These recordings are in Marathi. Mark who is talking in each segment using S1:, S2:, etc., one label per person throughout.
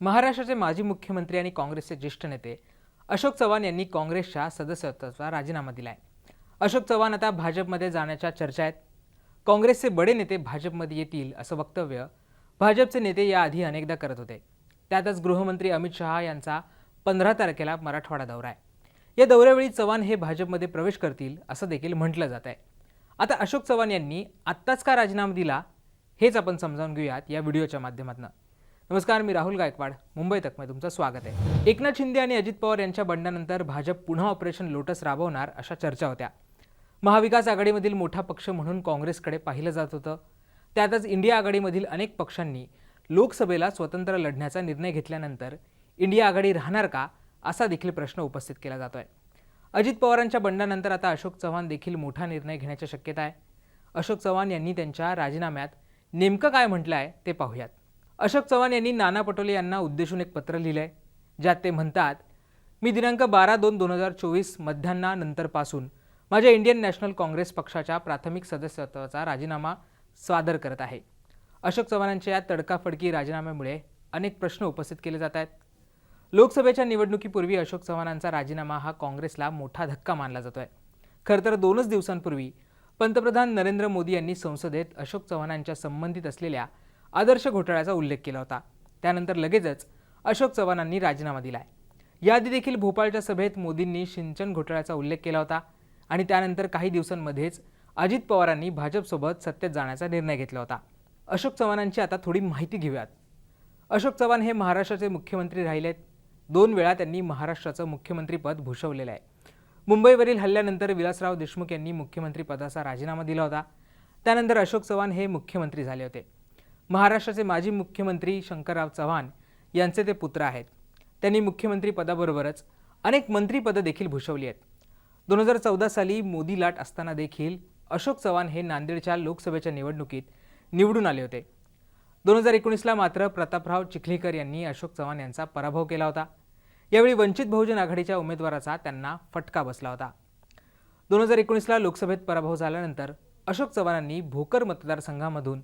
S1: महाराष्ट्राचे माजी मुख्यमंत्री आणि काँग्रेसचे ज्येष्ठ नेते अशोक चव्हाण यांनी काँग्रेसच्या सदस्यत्वाचा राजीनामा दिलाय. अशोक चव्हाण आता भाजपमध्ये जाण्याच्या चर्चा आहेत. काँग्रेसचे बडे नेते भाजपमध्ये येतील असं वक्तव्य भाजपचे नेते याआधी अनेकदा करत होते. त्यातच गृहमंत्री अमित शहा यांचा पंधरा तारखेला मराठवाडा दौरा आहे. या दौऱ्यावेळी चव्हाण हे भाजपमध्ये प्रवेश करतील असं देखील म्हटलं जात आहे. आता अशोक चव्हाण यांनी आत्ताच का राजीनामा दिला हेच आपण समजावून घेऊयात या व्हिडिओच्या माध्यमातून. नमस्कार मी राहुल गायकवाड. मुंबई तकमध्ये तुमचं स्वागत आहे. एकनाथ शिंदे आणि अजित पवार यांच्या बंडानंतर भाजप पुन्हा ऑपरेशन लोटस राबवणार अशा चर्चा होत्या. महाविकास आघाडीमधील मोठा पक्ष म्हणून काँग्रेसकडे पाहिलं जात होतं. त्यातच इंडिया आघाडीमधील अनेक पक्षांनी लोकसभेला स्वतंत्र लढण्याचा निर्णय घेतल्यानंतर इंडिया आघाडी राहणार का असा देखील प्रश्न उपस्थित केला जातो आहे अजित पवारांच्या बंडानंतर आता अशोक चव्हाण देखील मोठा निर्णय घेण्याची शक्यता आहे. अशोक चव्हाण यांनी त्यांच्या राजीनाम्यात नेमकं काय म्हटलं आहे ते पाहूयात. अशोक चव्हाण यांनी नाना पटोले यांना उद्देशून एक पत्र लिहिलं आहे ज्यात ते म्हणतात मी दिनांक बारा दोन दोन हजार चोवीस मध्यान्हानंतरपासून माझ्या इंडियन नॅशनल काँग्रेस पक्षाच्या प्राथमिक सदस्यत्वाचा राजीनामा सादर करत आहे. अशोक चव्हाणांच्या या तडकाफडकी राजीनाम्यामुळे अनेक प्रश्न उपस्थित केले जात आहेत. लोकसभेच्या निवडणुकीपूर्वी अशोक चव्हाणांचा राजीनामा हा काँग्रेसला मोठा धक्का मानला जातो आहे खरं तर दोनच दिवसांपूर्वी पंतप्रधान नरेंद्र मोदी यांनी संसदेत अशोक चव्हाणांच्या संबंधित असलेल्या आदर्श घोटाळ्याचा उल्लेख केला होता. त्यानंतर लगेचच अशोक चव्हाणांनी राजीनामा दिलाय. याआधी देखील भोपाळच्या सभेत मोदींनी सिंचन घोटाळ्याचा उल्लेख केला होता आणि त्यानंतर काही दिवसांमध्येच अजित पवारांनी भाजपसोबत सत्तेत जाण्याचा निर्णय घेतला होता. अशोक चव्हाणांची आता थोडी माहिती घेऊयात. अशोक चव्हाण हे महाराष्ट्राचे मुख्यमंत्री राहिलेत. दोन वेळा त्यांनी महाराष्ट्राचं मुख्यमंत्रीपद भूषवलेलं आहे. मुंबईवरील हल्ल्यानंतर विलासराव देशमुख यांनी मुख्यमंत्रीपदाचा राजीनामा दिला होता. त्यानंतर अशोक चव्हाण हे मुख्यमंत्री झाले होते. महाराष्ट्राचे माजी मुख्यमंत्री शंकरराव चव्हाण यांचे ते पुत्र आहेत. त्यांनी मुख्यमंत्री पदाबरोबरच अनेक मंत्रीपदं देखील भूषवली आहेत. दोन हजार चौदा साली मोदी लाट असताना देखील अशोक चव्हाण हे नांदेडच्या लोकसभेच्या निवडणुकीत निवडून आले होते. दोन हजार एकोणीसला मात्र प्रतापराव चिखलीकर यांनी अशोक चव्हाण यांचा पराभव केला होता. यावेळी वंचित बहुजन आघाडीच्या उमेदवाराचा त्यांना फटका बसला होता. दोन हजार एकोणीसला लोकसभेत पराभव झाल्यानंतर अशोक चव्हाणांनी भोकर मतदारसंघामधून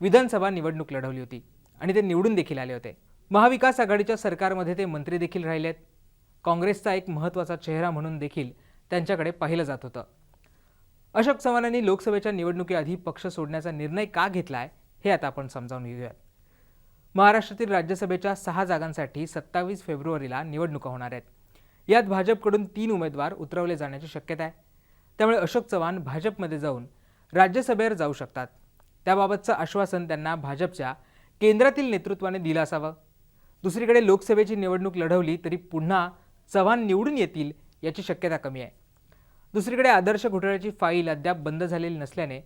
S1: विधानसभा निवडणूक लढवली होती आणि ते निवडून देखील आले होते. महाविकास आघाडीच्या सरकारमध्ये ते मंत्री देखील राहिलेत. काँग्रेसचा एक महत्त्वाचा चेहरा म्हणून देखील त्यांच्याकडे पाहिलं जात होतं. अशोक चव्हाणांनी लोकसभेच्या निवडणुकीआधी पक्ष सोडण्याचा निर्णय का घेतला आहे हे आता आपण समजावून घेऊयात. महाराष्ट्रातील राज्यसभेच्या सहा जागांसाठी सत्तावीस फेब्रुवारीला निवडणुका होणार आहेत. यात भाजपकडून तीन उमेदवार उतरवले जाण्याची शक्यता आहे. त्यामुळे अशोक चव्हाण भाजपमध्ये जाऊन राज्यसभेवर जाऊ शकतात. त्याबाबतचं आश्वासन त्यांना भाजपच्या केंद्रातील नेतृत्वाने दिलं असावं. दुसरीकडे लोकसभेची निवडणूक लढवली तरी पुन्हा चव्हाण निवडून येतील याची शक्यता कमी आहे. दुसरीकडे आदर्श घोटाळ्याची फाईल अद्याप बंद झालेली नसल्याने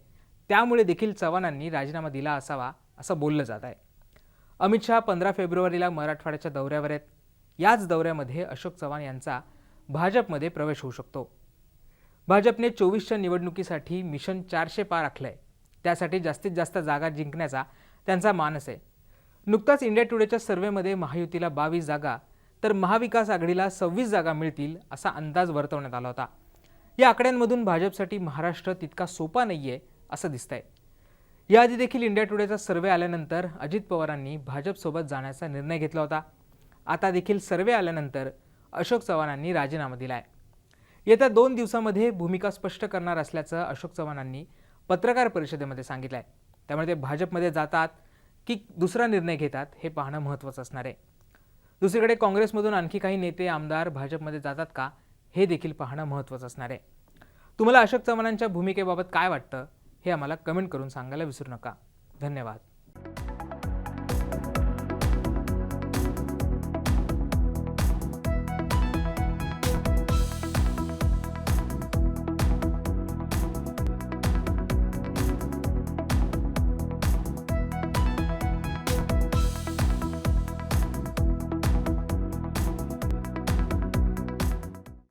S1: त्यामुळे देखील चव्हाणांनी राजीनामा दिला असावा असं बोललं जात आहे. अमित शहा पंधरा फेब्रुवारीला मराठवाड्याच्या दौऱ्यावर आहेत. याच दौऱ्यामध्ये अशोक चव्हाण यांचा भाजपमध्ये प्रवेश होऊ शकतो. भाजपने चोवीसच्या निवडणुकीसाठी मिशन चारशे पार आखलं आहे त्यासाठी जास्तीत जास्त जागा जिंकण्याचा त्यांचा मानस आहे. नुकताच इंडिया टुडेच्या सर्व्हेमध्ये महायुतीला बावीस जागा तर महाविकास आघाडीला सव्वीस जागा मिळतील असा अंदाज वर्तवण्यात आला होता. या आकड्यांमधून भाजपसाठी महाराष्ट्र तितका सोपा नाहीये असं दिसतंय. याआधी देखील इंडिया टुडेचा सर्वे आल्यानंतर अजित पवारांनी भाजपसोबत जाण्याचा निर्णय घेतला होता. आता देखील सर्वे आल्यानंतर अशोक चव्हाणांनी राजीनामा दिला आहे येत्या दोन दिवसामध्ये भूमिका स्पष्ट करणार असल्याचं अशोक चव्हाणांनी पत्रकार परिषदेमध्ये सांगितलं आहे त्यामुळे ते भाजपमध्ये जातात की दुसरा निर्णय घेतात हे पाहणं महत्त्वाचं असणार आहे. दुसरीकडे काँग्रेसमधून आणखी काही नेते आमदार भाजपमध्ये जातात का? हे देखील पाहणं महत्त्वाचं असणार आहे. तुम्हाला अशोक चव्हाणांच्या भूमिकेबाबत काय वाटतं? हे आम्हाला कमेंट करून सांगायला विसरू नका. धन्यवाद.